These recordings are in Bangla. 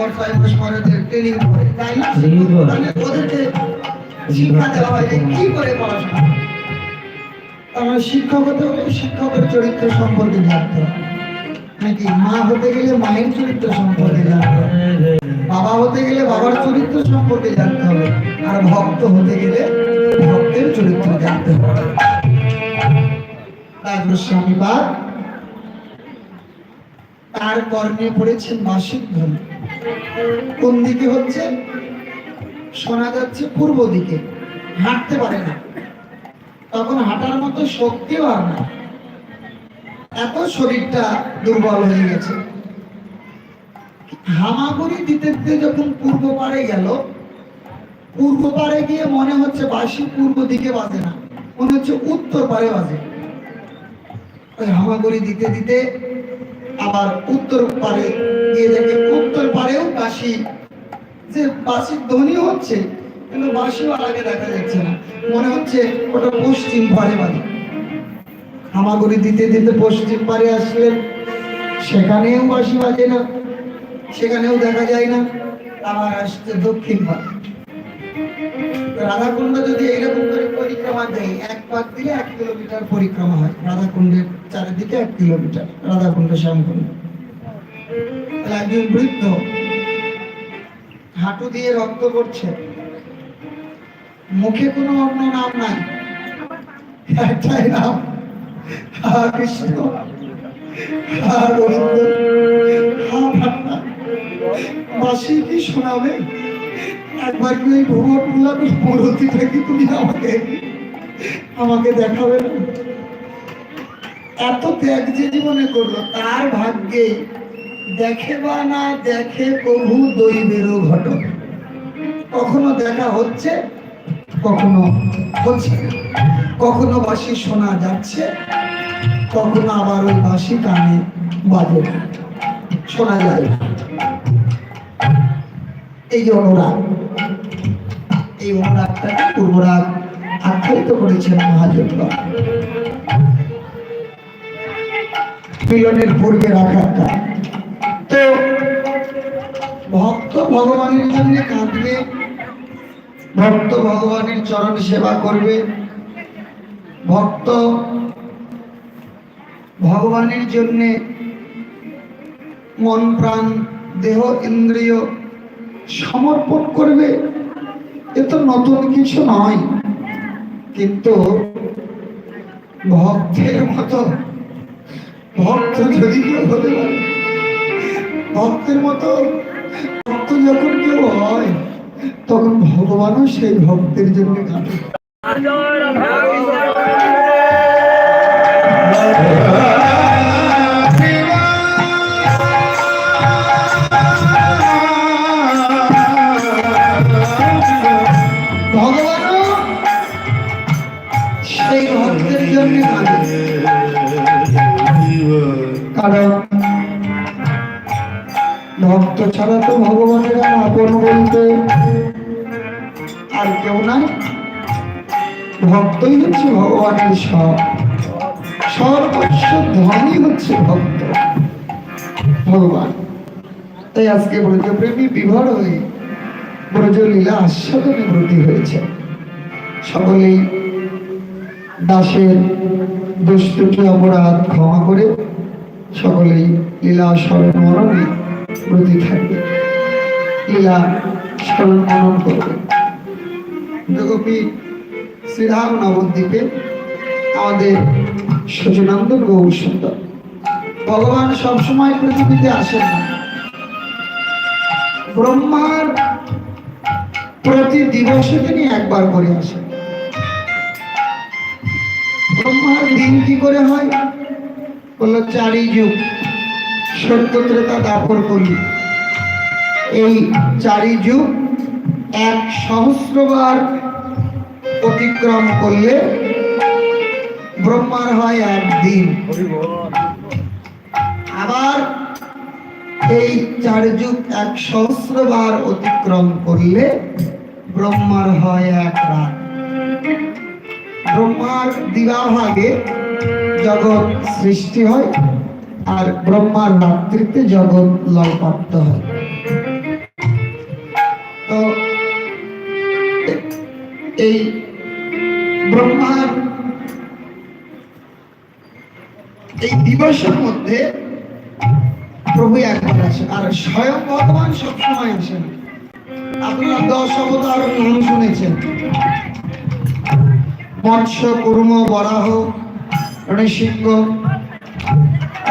ট্রেনিং করে। তাই না? ওদেরকে শিক্ষা দেওয়া হয় কি করে পড়াশোনা আমরা শিক্ষক হতে হলে শিক্ষকের চরিত্র সম্পর্কে জানতে হবে নাকি মা হতে গেলে মায়ের চরিত্র সম্পর্কে জানতে হবে? বাবা হতে গেলে বাবার চরিত্র সম্পর্কে জানতে হবে। আর ভক্ত হতে গেলে ভক্তের চরিত্র জানতে হবে। তারপর স্বামীবাদ তার কর্ণে পড়েছেন মাসিক ধ্বনি কোন দিকে হচ্ছে? শোনা যাচ্ছে পূর্ব দিকে। হাঁটতে পারে না। তখন হাঁটার মতো শক্তিও আর না এত শরীরটা দুর্বল হয়ে গেছে। হামাগুড়ি দিতে দিতে যখন পূর্ব পারে গেল, পূর্ব পারে গিয়ে মনে হচ্ছে বাসি পূর্ব দিকে বাজে না। মনে হচ্ছে উত্তর পারে বাজে। হামাগুড়ি দিতে দিতে আবার উত্তর পারে, গিয়ে দেখে উত্তর পারেও বাসি যে বাসির ধ্বনি হচ্ছে, কিন্তু বাসিও আগে দেখা যাচ্ছে না। মনে হচ্ছে ওটা পশ্চিম পারে বাজে হামাগুড়ি দিতে দিতে পশ্চিম পারে আসলেন। সেখানেও বাসি বাজে না, সেখানেও দেখা যায় না। আবার আসছে দক্ষিণ পারে। রাধাকুণ্ড যদি এরকম করে পরিক্রমা দেয়, এক পাক দিলে এক কিলোমিটার পরিক্রমা হয়। রাধাকুণ্ডের চারিদিকে এক কিলোমিটার, রাধাকুণ্ড শ্যামকুণ্ড। একজন বৃদ্ধ হাঁটু দিয়ে রক্ত পড়ছে। মুখে কোনো অন্য নাম নাই। একটাই নাম, হা কৃষ্ণ, হা গোবিন্দ হা কি শোনাবে? একবার কি ওই তুমি আমাকে আমাকে দেখাবে এত ত্যাগ যে জীবনে করল, তার ভাগ্যে দেখে বা না দেখে প্রভু দৈবেরও কখনো দেখা হচ্ছে, কখনো হচ্ছে কখনো বাসি শোনা যাচ্ছে, কখনো আবার ওই বাসি কানে বাজে শোনা যায় না। এই যে অনুরাগ, এই অনুরাগটাকে পূর্বরাগ আখ্যায়িত করেছেন মহাজন মিলনের পূর্বে রাখাটা। তো ভক্ত ভগবানের জন্য কাঁদবে, ভক্ত ভগবানের চরণ সেবা করবে, ভক্ত ভগবানের জন্য মন, প্রাণ, দেহ, ইন্দ্রিয় সমর্পণ করবে। এ তো নতুন কিছু নয়, কিন্তু ভক্তের মতো, ভক্ত যদি কেউ হতে পারে, ভক্তের মতো, ভক্ত যখন কেউ হয়, তখন ভগবানও সেই ভক্তের জন্য কাঁদে আর বলতে কেউ নাই ভক্তই হচ্ছে ভগবানের সব সর্বস্ব ধনই হচ্ছে ভক্ত ভগবান তাই আজকে ব্রজপ্রেমী বিভর হয়ে ব্রজলীলা হয়েছে। সকলেই দাসের অপরাধ ক্ষমা করে সকলেই লীলা স্মরণ মরণে থাকবে। লীলা স্মরণ মনন করবে। শ্রীধাম নবদ্বীপে আমাদের সচিনন্দন গৌর সুন্দর। ভগবান সবসময় পৃথিবীতে আসেন ব্রহ্মার প্রতি দিবসে তিনি একবার করে আসেন ব্রহ্মার দিন কি করে হয়? বলল চারি যুগ সত্য ত্রেতা দাপর করি। এই চারি যুগ এক সহস্রবার অতিক্রম করলে ব্রহ্মার হয় একদিন। আবার এই চার যুগ এক সহস্রবার অতিক্রম করলে ব্রহ্মার হয় এক রাত। ব্রহ্মার দিবাভাগে জগৎ সৃষ্টি হয় আর ব্রহ্মার রাত্রিতে জগৎ লয়প্রাপ্ত হয়। তো এই ব্রহ্মার এই দিবসের মধ্যে প্রভু একবার আসেন আর স্বয়ং ভগবান সবসময় আসেন আপনারা দশ অবতার নাম শুনেছেন। মৎস্য কুর্ম বরাহ নৃসিংহ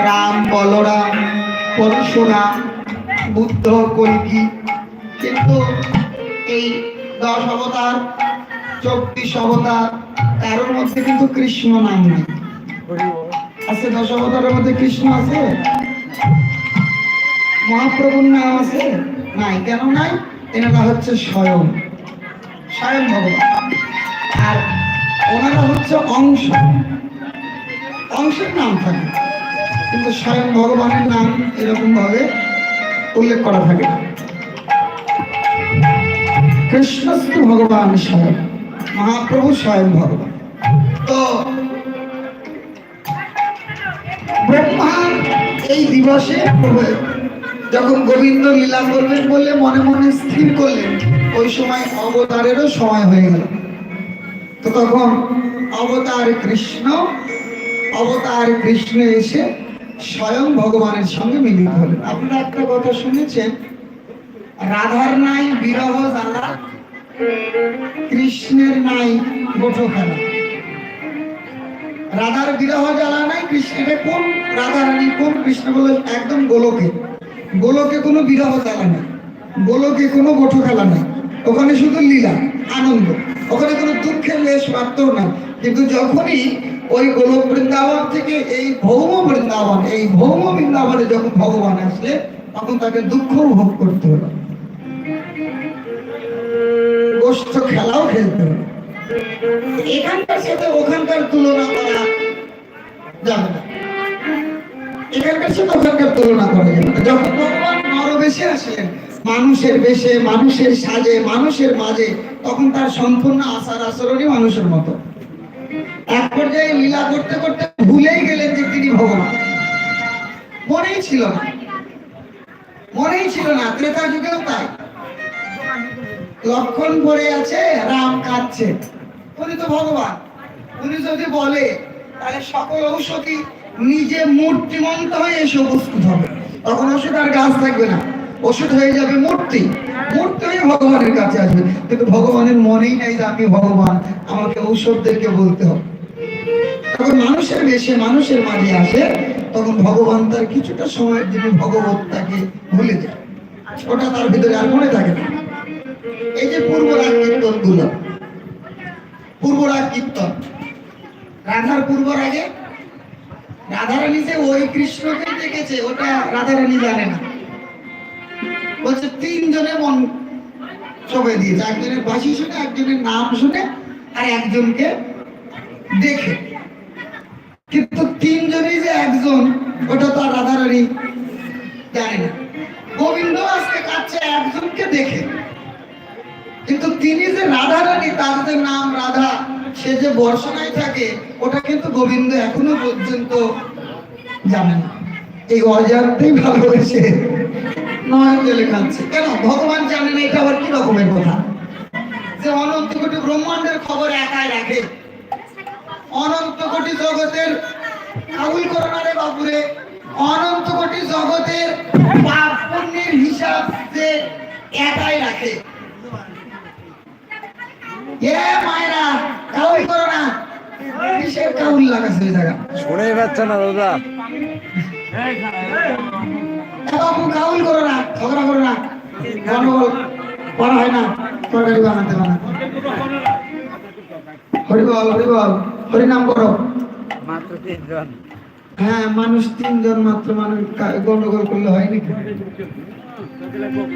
রাম, বলরাম, পরশুরাম, বুদ্ধ, কল্কি। কিন্তু এই দশ অবতার, চব্বিশ অবতার, তেরোর মধ্যে কিন্তু কৃষ্ণ নাম নেই। আছে দশ অবতারের মধ্যে কৃষ্ণ আছে? মহাপ্রভুর নাম আছে? নাই। কেন নাই? এনারা হচ্ছে স্বয়ং। স্বয়ং ভগবান। আর ওনারা হচ্ছে অংশ। অংশের নাম থাকে। কিন্তু স্বয়ং ভগবানের নাম এরকম ভাবে উল্লেখ করা থাকে কৃষ্ণস্তু ভগবান স্বয়ং। মহাপ্রভু স্বয়ং ভগবান। তো ব্রহ্মার এই দিবসে প্রভু যখন গোবিন্দ লীলা করবেন বলে মনে মনে স্থির করলেন, ওই সময় অবতারেরও সময় হয়ে গেল। তো তখন অবতার কৃষ্ণ অবতার কৃষ্ণ এসে স্বয়ং ভগবানের সঙ্গে মিলিত হলেন। আপনারা একটা কথা শুনেছেন? রাধার নাই বিরহ জ্বালা, কৃষ্ণের নাই গোটো খেলা রাধার বিরহ জ্বালা নাই, কৃষ্ণের কোন রাধা রানী কোন কৃষ্ণ বলে একদম গোলকে। গোলকে কোনো বিরহ জ্বালা নাই। গোলকে কোনো গোঠো খেলা নাই। ওখানে শুধু লীলা, আনন্দ। ওখানে কোনো দুঃখের লেশ মাত্র না কিন্তু যখনই ওই গোলক বৃন্দাবন থেকে এই ভৌম বৃন্দাবন, এই ভৌম বৃন্দাবনে যখন ভগবান আসলে, তখন তাকে দুঃখ ভোগ করতে হলো। খেলাও খেলতে হলো। এখানকার সাথে ওখানকার তুলনা করা মানুষের বেশে, মানুষের সাজে, মানুষের মাঝে, তখন তার সম্পূর্ণ আচার আচরণই মানুষের মতো। এক পর্যায়ে লীলা করতে করতে ভুলেই গেলেন যে তিনি ভগবান। মনেই ছিল না। মনেই ছিল না, ত্রেতা যুগেও তাই। লক্ষণ পড়ে আছে, রাম কাঁদছে। উনি তো ভগবান। উনি যদি বলে, তাহলে সকল ঔষধি নিজে মূর্তিমন্ত হয়ে এসে উপস্থিত হবে। তখন ওষুধ আর গাছ থাকবে না। ওষুধ হয়ে যাবে মূর্তি। মূর্তি হয়ে ভগবানের কাছে আসবে। কিন্তু ভগবানের মনেই নাই যে আমি ভগবান। আমাকে ঔষধদেরকে বলতে হবে। তখন মানুষের বেশে মানুষের মাঝে আসে, তখন ভগবান তার কিছুটা সময়ের জন্য ভগবত তাকে ভুলে যায়। ওটা তার ভিতরে আর মনে থাকে না। এই যে পূর্ব রাগ কীর্তনগুলো পূর্ব রাগ কীর্তন, রাধার পূর্ব রাগে রাধারানী যে ওই কৃষ্ণকে দেখেছে, ওটা রাধারানী জানে না। বলছে, তিনজনে মন সবাই দিয়েছে একজনের বাসি শুনে, একজনের নাম শুনে, আর একজনকে দেখে। কিন্তু তিনজনই যে একজন, ওটা তো আর রাধারানী জানে না। গোবিন্দ আজকে কাছে একজনকে দেখে। কিন্তু তিনি যে রাধা রানী তার যে নাম রাধা, সে যে বর্ষণায় থাকে, ওটা কিন্তু গোবিন্দ এখনও পর্যন্ত জানে না। এই অজান্তেই ভালোবেসে নয় জলে কাঁদছে কেন? ভগবান জানেন এটা আবার কি রকমের কথা? যে অনন্ত কোটি ব্রহ্মাণ্ডের খবর একাই রাখে। অনন্ত কোটি জগতের কাবুল করো না রে বাপুরে অনন্ত কোটি জগতের পাপ পুণ্যের হিসাব যে একাই রাখে। এ মায়েরা কাউল করো না। কাউল লাগাছে জায়গা শুনেই না দাদা। কাউল করো না ঝগড়া করো না। গন্ডগোল করা হয় না তরকারি বানাতে বানাতে। হরিবল হরিবল হরিনাম করো। মাত্র তিনজন। হ্যাঁ মানুষ তিনজন মাত্র মানুষ গন্ডগোল করলে হয়নি নাকি?